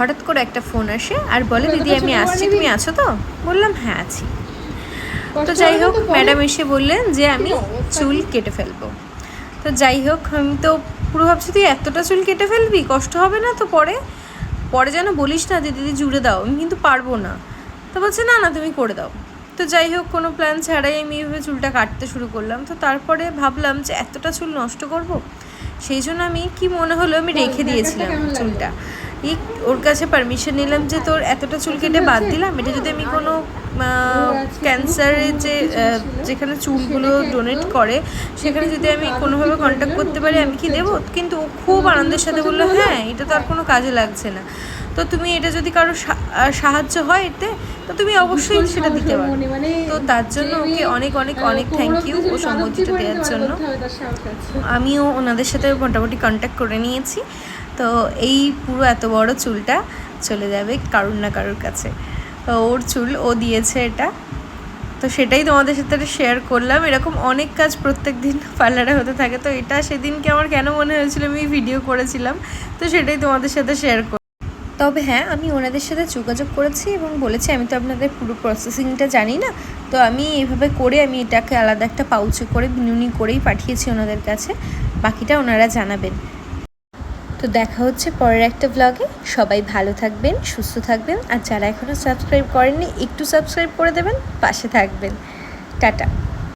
হঠাৎ করে একটা ফোন আসে আর বলে দিদি আমি আসছি তুমি আছো তো? বললাম হ্যাঁ আছি। তো যাই হোক ম্যাডাম এসে বললেন যে আমি চুল কেটে ফেলব। তো যাই হোক আমি তো পুরো ভাবছি তুই এতটা চুল কেটে ফেলবি? কষ্ট হবে না তো পরে? পরে যেন বলিস না যে দিদি জুড়ে দাও আমি কিন্তু পারব না। তো বলছে না না তুমি করে দাও। তো যাই হোক কোনো প্ল্যান ছাড়াই আমি এইভাবে চুলটা কাটতে শুরু করলাম। তো তারপরে ভাবলাম যে এতটা চুল নষ্ট করব? সেই জন্য আমি কি মনে হলো আমি রেখে দিয়েছিলাম চুলটা। ওর কাছে পারমিশন নিলাম যে তোর এতটা চুল কেটে বাদ দিলাম। এটা যদি আমি কোনো ক্যান্সারের যে যেখানে চুলগুলো ডোনেট করে সেখানে যদি আমি কোনোভাবে কন্ট্যাক্ট করতে পারি আমি কি দেবো? কিন্তু ও খুব আনন্দের সাথে বলল হ্যাঁ এটা তো আর কোনো কাজে লাগছে না। তো তুমি এটা যদি কারও সাহায্য হয় এতে তো তুমি অবশ্যই সেটা দিতে পারো। তো তার জন্য ওকে অনেক অনেক অনেক থ্যাংক ইউ ও সম্মতিটা দেওয়ার জন্য। আমিও ওনাদের সাথে মোটামুটি কন্ট্যাক্ট করে নিয়েছি। তো এই পুরো এত বড় চুলটা চলে যাবে কারুর না কারুর কাছে। ওর চুল ও দিয়েছে এটা। তো সেটাই তোমাদের সাথে শেয়ার করলাম। এরকম অনেক কাজ প্রত্যেক দিন পার্লারে হতে থাকে। তো এটা সেদিনকে আমার কেন মনে হয়েছিল আমি ভিডিও করেছিলাম? তো সেটাই তোমাদের সাথে শেয়ার কর তবে হ্যাঁ আমি ওনাদের সাথে যোগাযোগ করেছি এবং বলেছি, আমি তো আপনাদের পুরো প্রসেসিংটা জানি না। তো আমি এইভাবে করে আমি এটাকে আলাদা একটা পাউচে করে বিনুনি করেই পাঠিয়েছি ওনাদের কাছে। বাকিটা ওনারা জানাবেন। তো দেখা হচ্ছে পরের একটা ব্লগে সবাই ভালো থাকবেন, সুস্থ থাকবেন, আর যারা এখনও সাবস্ক্রাইব করেননি, একটু সাবস্ক্রাইব করে দেবেন, পাশে থাকবেন। টাটা।